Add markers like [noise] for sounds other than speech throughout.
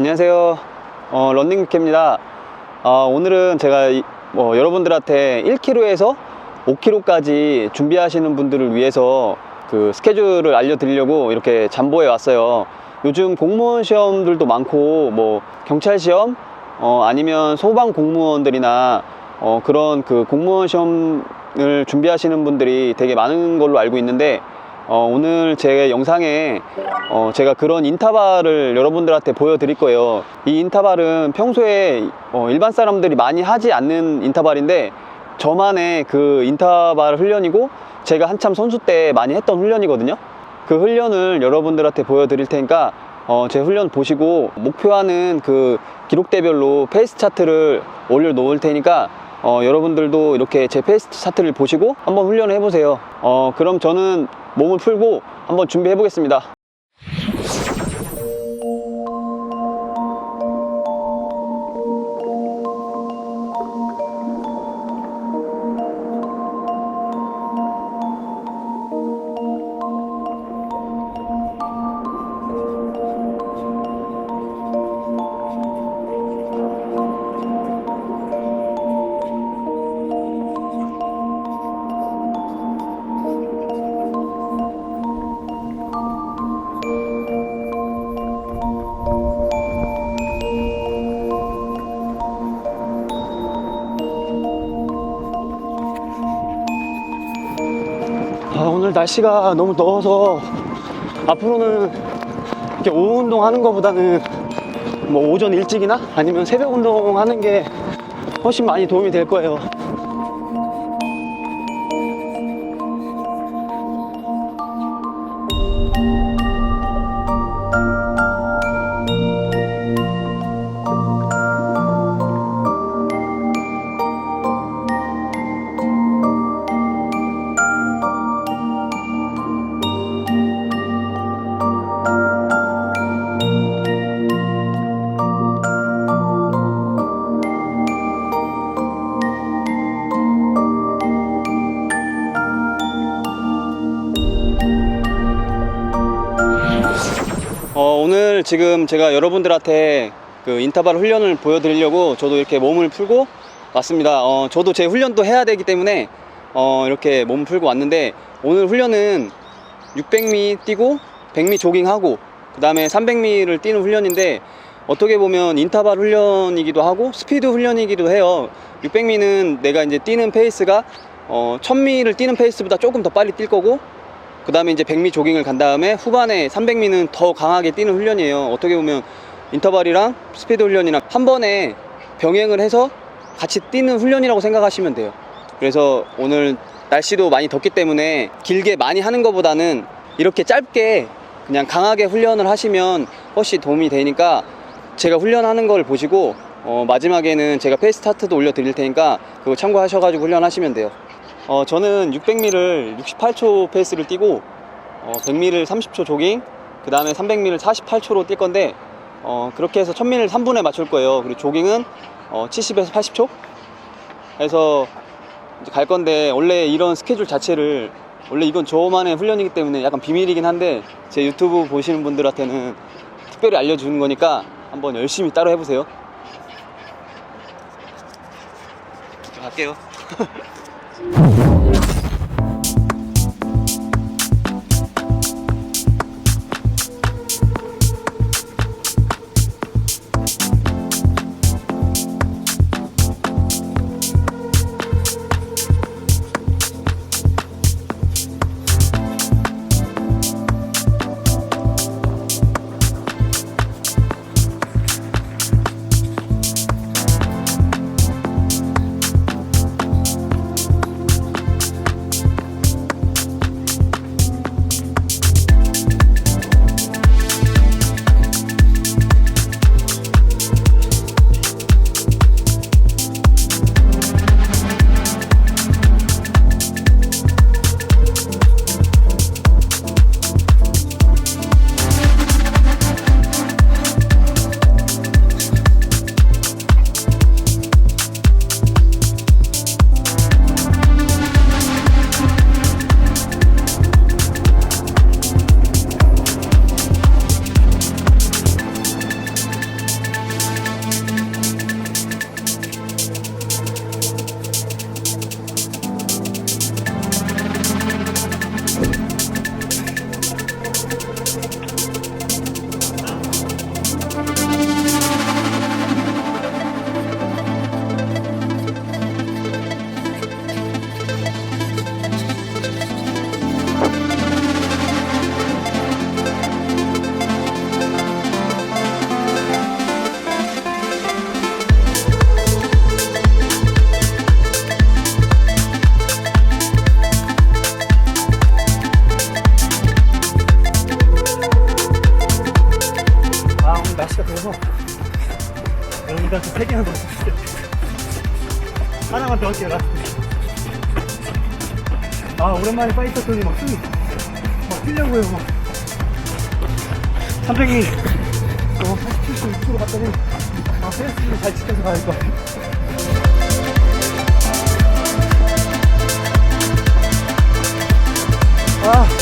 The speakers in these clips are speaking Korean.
안녕하세요. 어, 런닝캐입니다. 어, 오늘은 제가 이- 뭐 여러분들한테 1km에서 5km까지 준비하시는 분들을 위해서 그 스케줄을 알려드리려고 이렇게 잠보에 왔어요. 요즘 공무원 시험들도 많고 뭐 경찰 시험 어, 아니면 소방 공무원들이나 어, 그런 그 공무원 시험을 준비하시는 분들이 되게 많은 걸로 알고 있는데 어, 오늘 제 영상에 어, 제가 그런 인터벌을 여러분들한테 보여드릴 거예요. 이 인터벌은 평소에 어, 일반 사람들이 많이 하지 않는 인터벌인데 저만의 그 인터벌 훈련이고 제가 한참 선수 때 많이 했던 훈련이거든요. 그 훈련을 여러분들한테 보여드릴 테니까 어, 제 훈련 보시고 목표하는 그 기록대별로 페이스 차트를 올려놓을 테니까 어, 여러분들도 이렇게 제 페이스 차트를 보시고 한번 훈련을 해보세요. 어, 그럼 저는 몸을 풀고 한번 준비해 보겠습니다. 아, 오늘 날씨가 너무 더워서 앞으로는 이렇게 오후 운동 하는 것보다는 뭐 오전 일찍이나 아니면 새벽 운동 하는 게 훨씬 많이 도움이 될 거예요. 지금 제가 여러분들한테 그 인터벌 훈련을 보여드리려고 저도 이렇게 몸을 풀고 왔습니다. 어, 저도 제 훈련도 해야 되기 때문에 어, 이렇게 몸을 풀고 왔는데 오늘 훈련은 600미 뛰고 100미 조깅하고 그 다음에 300미를 뛰는 훈련인데 어떻게 보면 인터벌 훈련이기도 하고 스피드 훈련이기도 해요. 600미는 내가 이제 뛰는 페이스가 어, 1000미를 뛰는 페이스보다 조금 더 빨리 뛸 거고 그 다음에 이제 100미 조깅을 간 다음에 후반에 300미는 더 강하게 뛰는 훈련이에요. 어떻게 보면 인터벌이랑 스피드 훈련이랑 한 번에 병행을 해서 같이 뛰는 훈련이라고 생각하시면 돼요. 그래서 오늘 날씨도 많이 덥기 때문에 길게 많이 하는 것보다는 이렇게 짧게 그냥 강하게 훈련을 하시면 훨씬 도움이 되니까 제가 훈련하는 걸 보시고 어, 마지막에는 제가 페이스 스타트도 올려드릴 테니까 그거 참고하셔가지고 훈련하시면 돼요. 어, 저는 600m를 68초 페이스를 뛰고 어, 100m를 30초 조깅 그 다음에 300m를 48초로 뛸 건데 어, 그렇게 해서 1000m를 3분에 맞출 거예요. 그리고 조깅은 어, 70에서 80초? 해서 갈 건데 원래 이런 스케줄 자체를 원래 이건 저만의 훈련이기 때문에 약간 비밀이긴 한데 제 유튜브 보시는 분들한테는 특별히 알려주는 거니까 한번 열심히 따로 해보세요. 갈게요 [laughs] mais. 해서 여러분들한테 세 개만 더 줄게요. 하나만 더 할게요. 라스트. 아 오랜만에 파이터 톤이 막 숨이 막 뛰려고 해요. 막. 삼백이 어, 47.6km 갔더니 아 페이스를 잘 지켜서 가야 될것 같아요. 아. 아,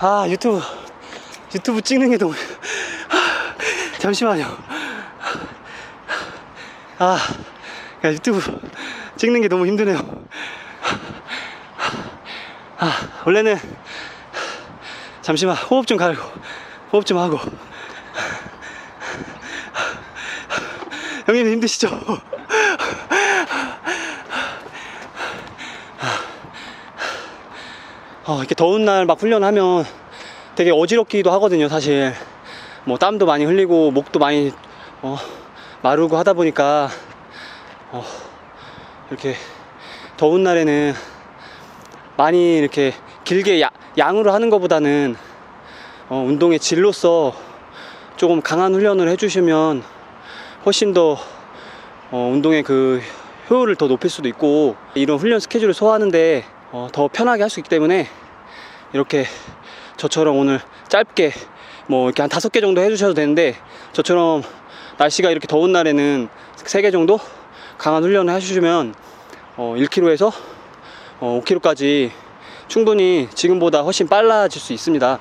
아 유튜브 유튜브 찍는 게 너무 아, 잠시만요. 아, 야, 유튜브 찍는 게 너무 힘드네요. 아, 원래는 잠시만 호흡 좀 가르고 호흡 좀 하고. 형님 힘드시죠? 어, 이렇게 더운 날 막 훈련하면 되게 어지럽기도 하거든요, 사실. 뭐 땀도 많이 흘리고 목도 많이 어, 마르고 하다 보니까 어, 이렇게 더운 날에는 많이 이렇게 길게 야, 양으로 하는 것보다는 어, 운동의 질로서 조금 강한 훈련을 해주시면 훨씬 더 어, 운동의 그 효율을 더 높일 수도 있고 이런 훈련 스케줄을 소화하는데 어, 더 편하게 할 수 있기 때문에 이렇게 저처럼 오늘 짧게 뭐 이렇게 한 다섯 개 정도 해주셔도 되는데 저처럼 날씨가 이렇게 더운 날에는 세 개 정도 강한 훈련을 해주시면 어, 1km에서 어, 5km까지 충분히 지금보다 훨씬 빨라질 수 있습니다.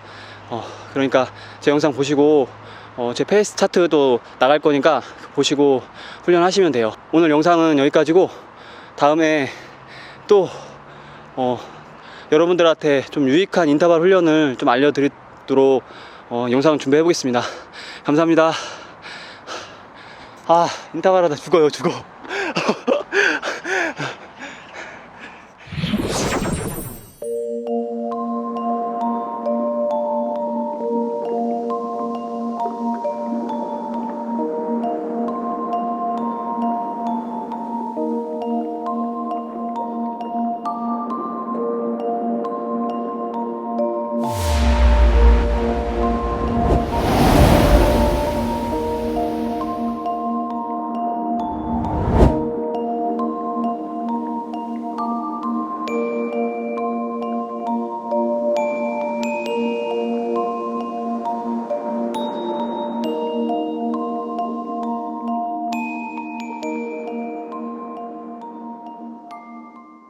어, 그러니까 제 영상 보시고 어, 제 페이스 차트도 나갈 거니까 보시고 훈련하시면 돼요. 오늘 영상은 여기까지고 다음에 또 어, 여러분들한테 좀 유익한 인터벌 훈련을 좀 알려드리도록 어, 영상을 준비해 보겠습니다. 감사합니다. 아, 인터벌 하다 죽어요, 죽어. [laughs]